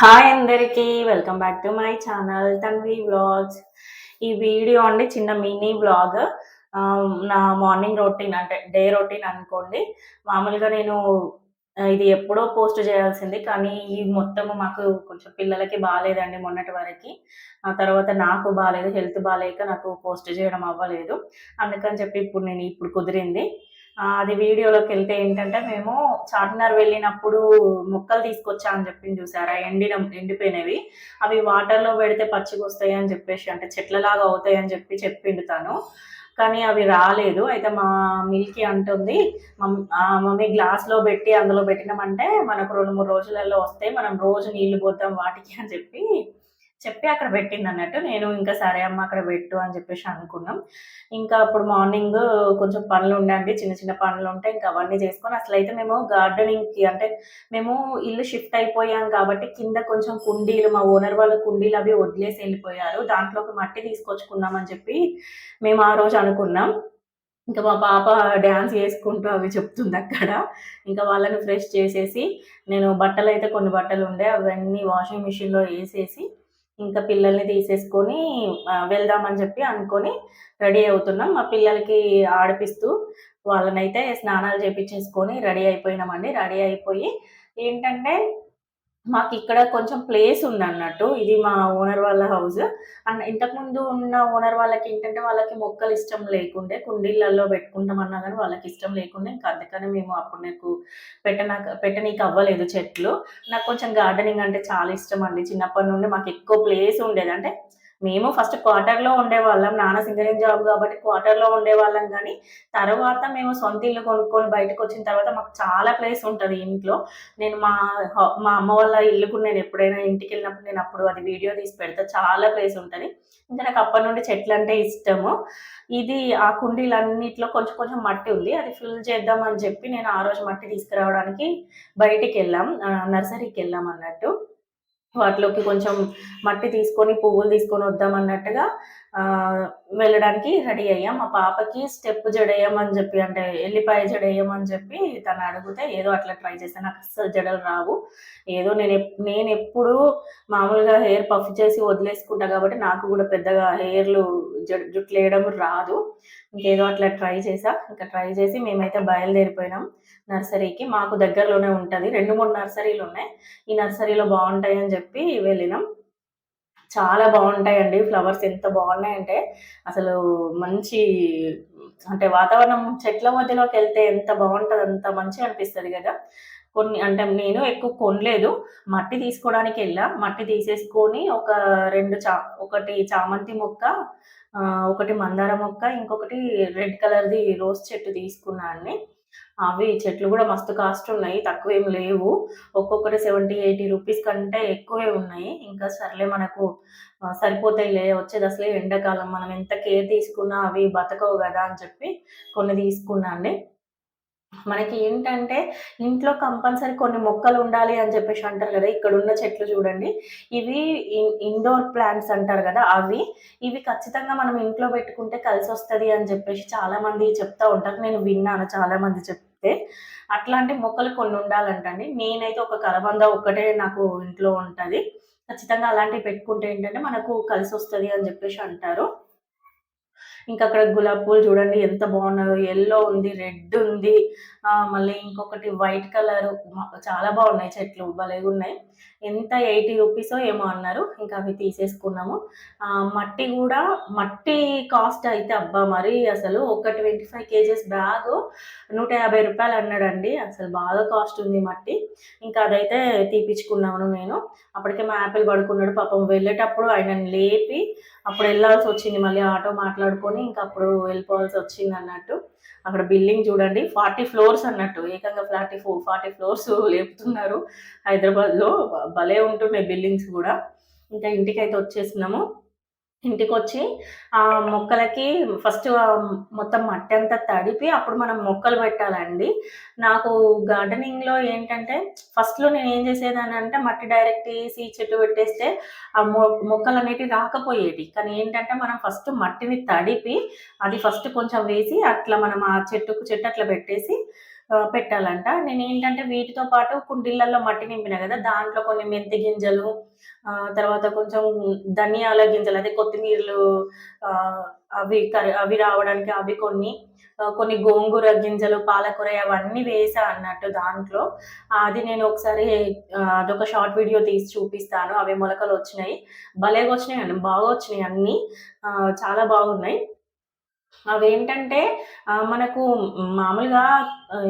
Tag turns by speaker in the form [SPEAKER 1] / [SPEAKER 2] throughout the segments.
[SPEAKER 1] Hi అందరికీ welcome back to my channel Tanvi blogs ఈ video అండి చిన్న మినీ వ్లాగ్. నా మార్నింగ్ రొటీన్ అంటే డే రొటీన్ అనుకోండి. మామూలుగా నేను ఇది ఎప్పుడో పోస్ట్ చేయాల్సింది కానీ ఈ మొత్తము మాకు కొంచెం పిల్లలకి బాగాలేదండి మొన్నటి వరకు. ఆ తర్వాత నాకు బాగాలేదు హెల్త్ బాగాలేక నాకు పోస్ట్ చేయడం అవ్వలేదు. అందుకని చెప్పి ఇప్పుడు నేను ఇప్పుడు కుదిరింది. అది వీడియోలోకి వెళ్తే ఏంటంటే మేము చార్మినార్ వెళ్ళినప్పుడు మొక్కలు తీసుకొచ్చా అని చెప్పి చూసారా? ఎండిన ఎండిపోయినవి. అవి వాటర్లో పెడితే పచ్చిగా వస్తాయి అని చెప్పేసి అంటే చెట్లలాగా అవుతాయి అని చెప్పి చెప్పిండు తను. కానీ అవి రాలేదు. అయితే మా మిల్కీ అంటుంది మమ్- ఆ మమ్మీ గ్లాస్లో పెట్టి అందులో పెట్టినామంటే మనకు రెండు మూడు రోజులలో వస్తాయి. మనం రోజు నీళ్ళు పోద్దాం వాటికి అని చెప్పి చెప్పి అక్కడ పెట్టింది అన్నట్టు నేను ఇంకా సరే అమ్మ అక్కడ పెట్టు అని చెప్పేసి అనుకున్నాం. ఇంకా అప్పుడు మార్నింగ్ కొంచెం పనులు ఉండండి చిన్న చిన్న పనులు ఉంటే ఇంకా అవన్నీ చేసుకొని అసలు అయితే మేము గార్డెనింగ్కి అంటే మేము ఇల్లు షిఫ్ట్ అయిపోయాం కాబట్టి కింద కొంచెం కుండీలు మా ఓనర్ వాళ్ళ కుండీలు అవి వదిలేసి వెళ్ళిపోయారు. దాంట్లో ఒక మట్టి తీసుకొచ్చుకుందాం అని చెప్పి మేము ఆ రోజు అనుకున్నాం. ఇంకా మా పాప డ్యాన్స్ చేసుకుంటూ అవి చెప్తుంది అక్కడ. ఇంకా వాళ్ళని ఫ్రెష్ చేసేసి నేను బట్టలు అయితే కొన్ని బట్టలు ఉండే అవన్నీ వాషింగ్ మిషన్లో వేసేసి ఇంకా పిల్లల్ని తీసేసుకొని వెళ్దామని చెప్పి అనుకొని రెడీ అవుతున్నాం. మా పిల్లలకి ఆడిపిస్తూ వాళ్ళనైతే స్నానాలు చేపించేసుకొని రెడీ అయిపోయినామండి. రెడీ అయిపోయి ఏంటంటే మాకు ఇక్కడ కొంచెం ప్లేస్ ఉంది అన్నట్టు ఇది మా ఓనర్ వాళ్ళ హౌస్. అండ్ ఇంతకుముందు ఉన్న ఓనర్ వాళ్ళకి ఏంటంటే వాళ్ళకి మొక్కలు ఇష్టం లేకుండే కుండీలలో పెట్టుకుంటామన్నా కానీ వాళ్ళకి ఇష్టం లేకుండే ఇంకా అందుకని మేము అప్పుడు నాకు పెట్టనాక పెట్టనీకి అవ్వలేదు చెట్లు. నాకు కొంచెం గార్డెనింగ్ అంటే చాలా ఇష్టం అండి. చిన్నప్పటి నుండి మాకు ఎక్కువ ప్లేస్ ఉండేది. అంటే మేము ఫస్ట్ క్వార్టర్లో ఉండేవాళ్ళం. నాన్న సింగరింగ్ జాబ్ కాబట్టి క్వార్టర్లో ఉండేవాళ్ళం కానీ తర్వాత మేము సొంత ఇల్లు కొనుక్కొని బయటకు వచ్చిన తర్వాత మాకు చాలా ప్లేస్ ఉంటుంది ఇంట్లో. నేను మా మా అమ్మ వాళ్ళ ఇల్లుకు నేను ఎప్పుడైనా ఇంటికి వెళ్ళినప్పుడు నేను అప్పుడు అది వీడియో తీసి పెడతా. చాలా ప్లేస్ ఉంటుంది. ఇంకా నాకు అప్పటి నుండి చెట్లు అంటే ఇష్టము. ఇది ఆ కుండీలన్నిట్లో కొంచెం కొంచెం మట్టి ఉంది. అది ఫిల్ చేద్దాం అని చెప్పి నేను ఆ రోజు మట్టి తీసుకురావడానికి బయటికి వెళ్ళాం. నర్సరీకి వెళ్ళాం అన్నట్టు. వాటిలోకి కొంచెం మట్టి తీసుకొని పువ్వులు తీసుకొని వద్దాం అన్నట్టుగా వెళ్ళడానికి రెడీ అయ్యాం. మా పాపకి స్టెప్ జడేయమని చెప్పి అంటే ఎల్లిపాయ జడేయమని చెప్పి తను అడిగితే ఏదో అట్లా ట్రై చేస్తే నాకు అస్సలు జడలు రావు. ఏదో నేను నేను ఎప్పుడు మామూలుగా హెయిర్ పఫ్ చేసి వదిలేసుకుంటా కాబట్టి నాకు కూడా పెద్దగా హెయిర్లు జుట్లు వేయడం రాదు. ఇంకేదో అట్లా ట్రై చేసా. ఇంకా ట్రై చేసి మేమైతే బయలుదేరిపోయినాం నర్సరీకి. మాకు దగ్గరలోనే ఉంటుంది. రెండు మూడు నర్సరీలు ఉన్నాయి. ఈ నర్సరీలో బాగుంటాయి అని చెప్పి వెళ్ళినాం. చాలా బాగుంటాయండి. ఫ్లవర్స్ ఎంత బాగున్నాయంటే అసలు మంచి అంటే వాతావరణం చెట్ల మధ్యలోకి వెళ్తే ఎంత బాగుంటుంది అంత మంచిగా అనిపిస్తుంది కదా. కొన్ని అంటే నేను ఎక్కువ కొనలేదు. మట్టి తీసుకోవడానికి వెళ్ళా. మట్టి తీసేసుకొని ఒక రెండు చా ఒకటి చామంతి మొక్క ఒకటి మందార మొక్క ఇంకొకటి రెడ్ కలర్ది రోజ్ చెట్టు తీసుకున్నా అండి. అవి చెట్లు కూడా మస్తు కాస్ట్ ఉన్నాయి. తక్కువ ఏం లేవు. ఒక్కొక్కటి సెవెంటీ ఎయిటీ రూపీస్ కంటే ఎక్కువే ఉన్నాయి. ఇంకా సర్లే మనకు సరిపోతాయి సరిపోతాయిలే వచ్చేది అసలే ఎండాకాలం. మనం ఎంత కేర్ తీసుకున్నా అవి బతకవు కదా అని చెప్పి కొన్ని తీసుకున్నా అండి. మనకి ఏంటంటే ఇంట్లో కంపల్సరీ కొన్ని మొక్కలు ఉండాలి అని చెప్పేసి అంటారు కదా ఇక్కడ ఉన్న చెట్లు చూడండి. ఇవి ఇండోర్ ప్లాంట్స్ అంటారు కదా అవి ఇవి ఖచ్చితంగా మనం ఇంట్లో పెట్టుకుంటే కలిసి వస్తుంది అని చెప్పేసి చాలా మంది చెప్తా ఉంటారు. నేను విన్నాను చాలా మంది చెప్తే. అట్లాంటి మొక్కలు కొన్ని ఉండాలంటండి నేనైతే ఒక కలబంద ఒక్కటే నాకు ఇంట్లో ఉంటుంది. ఖచ్చితంగా అలాంటివి పెట్టుకుంటే ఏంటంటే మనకు కలిసి వస్తుంది అని చెప్పేసి అంటారు. ఇంకా అక్కడ గులాబీ పూలు చూడండి ఎంత బాగున్నాయో. ఎల్లో ఉంది రెడ్ ఉంది. మళ్ళీ ఇంకొకటి వైట్ కలర్ చాలా బాగున్నాయి చెట్లు భలేగా ఉన్నాయి. ఎంత ఎయిటీ రూపీసో ఏమో అన్నారు ఇంకా అవి తీసేసుకున్నాము. మట్టి కూడా మట్టి కాస్ట్ అయితే అబ్బా మరి అసలు ఒక ట్వంటీ ఫైవ్ కేజెస్ బ్యాగ్ నూట యాభై రూపాయలు అన్నాడండి. అసలు బాగా కాస్ట్ ఉంది మట్టి. ఇంకా అదైతే తీపించుకున్నాను నేను. అప్పటికే మా యాపిల్ పడుకున్నాడు పాపం వెళ్ళేటప్పుడు ఆయనని లేపి అప్పుడు వెళ్ళాల్సి వచ్చింది. మళ్ళీ ఆటో మాట్లాడుకొని ఇంకా అప్పుడు వెళ్ళిపోవాల్సి వచ్చింది అన్నట్టు. అక్కడ బిల్డింగ్ చూడండి ఫార్టీ ఫ్లోర్స్ అన్నట్టు ఏకంగా ఫార్టీ ఫోర్ ఫార్టీ ఫ్లోర్స్ లేపుతున్నారు. హైదరాబాద్లో భలే ఉంటున్నాయి బిల్డింగ్స్ కూడా. ఇంకా ఇంటికి అయితే వచ్చేసినాము. ఇంటికి వచ్చి ఆ మొక్కలకి ఫస్ట్ మొత్తం మట్టి అంతా తడిపి అప్పుడు మనం మొక్కలు పెట్టాలండి. నాకు గార్డెనింగ్లో ఏంటంటే ఫస్ట్లో నేను ఏం చేసేదాన్ని అంటే మట్టి డైరెక్ట్ వేసి చెట్టు పెట్టేస్తే ఆ మొ మొక్కలు అనేటివి రాకపోయేటి కానీ ఏంటంటే మనం ఫస్ట్ మట్టిని తడిపి అది ఫస్ట్ కొంచెం వేసి అట్లా మనం ఆ చెట్టుకు చెట్టు అట్లా పెట్టేసి పెట్టాలంట. నేను ఏంటంటే వీటితో పాటు కుండీలలో మట్టి నింపిన కదా దాంట్లో కొన్ని మెంతి గింజలు తర్వాత కొంచెం ధనియాల గింజలు అదే కొత్తిమీరలు అవి కర్రీ అవి రావడానికి అవి కొన్ని కొన్ని గోంగూర గింజలు పాలకూర అవన్నీ వేసా అన్నట్టు దాంట్లో. అది నేను ఒకసారి అదొక షార్ట్ వీడియో తీసి చూపిస్తాను. అవి మొలకలు వచ్చినాయి. భలేగా వచ్చినాయి అండి బాగా వచ్చినాయి అన్నీ. చాలా బాగున్నాయి. అవేంటంటే మనకు మామూలుగా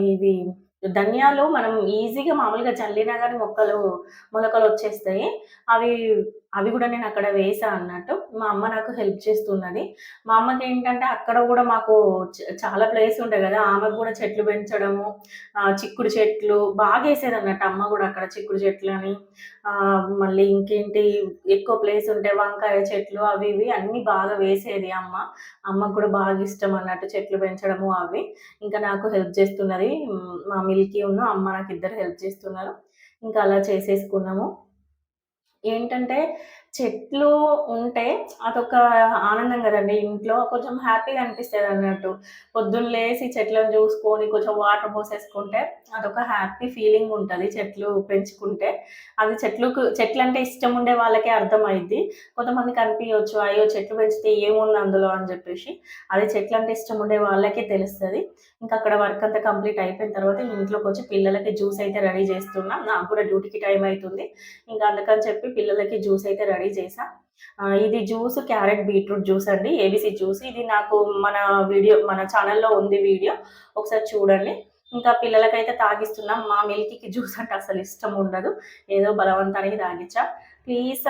[SPEAKER 1] ఇది ఇవి ధనియాలు మనం ఈజీగా మామూలుగా చల్లినా కానీ మొక్కలు మొలకలు వచ్చేస్తాయి. అవి అవి కూడా నేను అక్కడ వేసా అన్నట్టు. మా అమ్మ నాకు హెల్ప్ చేస్తున్నది. మా అమ్మకి ఏంటంటే అక్కడ కూడా మాకు చాలా ప్లేస్ ఉంటాయి కదా. ఆమెకు కూడా చెట్లు పెంచడము చిక్కుడు చెట్లు బాగా వేసేది అన్నట్టు అమ్మ కూడా అక్కడ చిక్కుడు చెట్లు అని. మళ్ళీ ఇంకేంటి ఎక్కువ ప్లేస్ ఉంటే వంకాయ చెట్లు అవి ఇవి అన్నీ బాగా వేసేది అమ్మ. అమ్మకు కూడా బాగా ఇష్టం అన్నట్టు చెట్లు పెంచడము అవి. ఇంకా నాకు హెల్ప్ చేస్తున్నది మా మిల్కీ ఉన్న అమ్మ నాకు ఇద్దరు హెల్ప్ చేస్తున్నారు. ఇంకా అలా చేసేసుకున్నాము. ఏంటంటే చెట్లు ఉంటే అదొక ఆనందం కదండి. ఇంట్లో కొంచెం హ్యాపీగా అనిపిస్తుంది అన్నట్టు. పొద్దున్న లేసి చెట్లను చూసుకొని కొంచెం వాటర్ పోసేసుకుంటే అదొక హ్యాపీ ఫీలింగ్ ఉంటుంది. చెట్లు పెంచుకుంటే అది చెట్లకు చెట్లు అంటే ఇష్టం ఉండే వాళ్ళకే అర్థమైద్ది. కొంతమందికి అనిపించవచ్చు అయ్యో చెట్లు పెంచితే ఏముంది అందులో? అని చెప్పేసి. అది చెట్లు అంటే ఇష్టం ఉండే వాళ్ళకే తెలుస్తుంది. ఇంకా అక్కడ వర్క్ అంతా కంప్లీట్ అయిపోయిన తర్వాత ఇంట్లోకి వచ్చి పిల్లలకి జ్యూస్ అయితే రెడీ చేస్తున్నాం. నాకు కూడా డ్యూటీకి టైం అవుతుంది ఇంకా అందుకని చెప్పి పిల్లలకి జ్యూస్ అయితే రెడీ చేసా. ఇది జ్యూస్ క్యారెట్ బీట్రూట్ జ్యూస్ అండి ఏబిసి జ్యూస్. ఇది నాకు మన వీడియో మన ఛానల్లో ఉంది వీడియో. ఒకసారి చూడండి. ఇంకా పిల్లలకైతే తాగిస్తున్నాం. మా మిల్కీకి జ్యూస్ అంటే అసలు ఇష్టం ఉండదు. ఏదో బలవంతానికి తాగించా. ప్లీజ్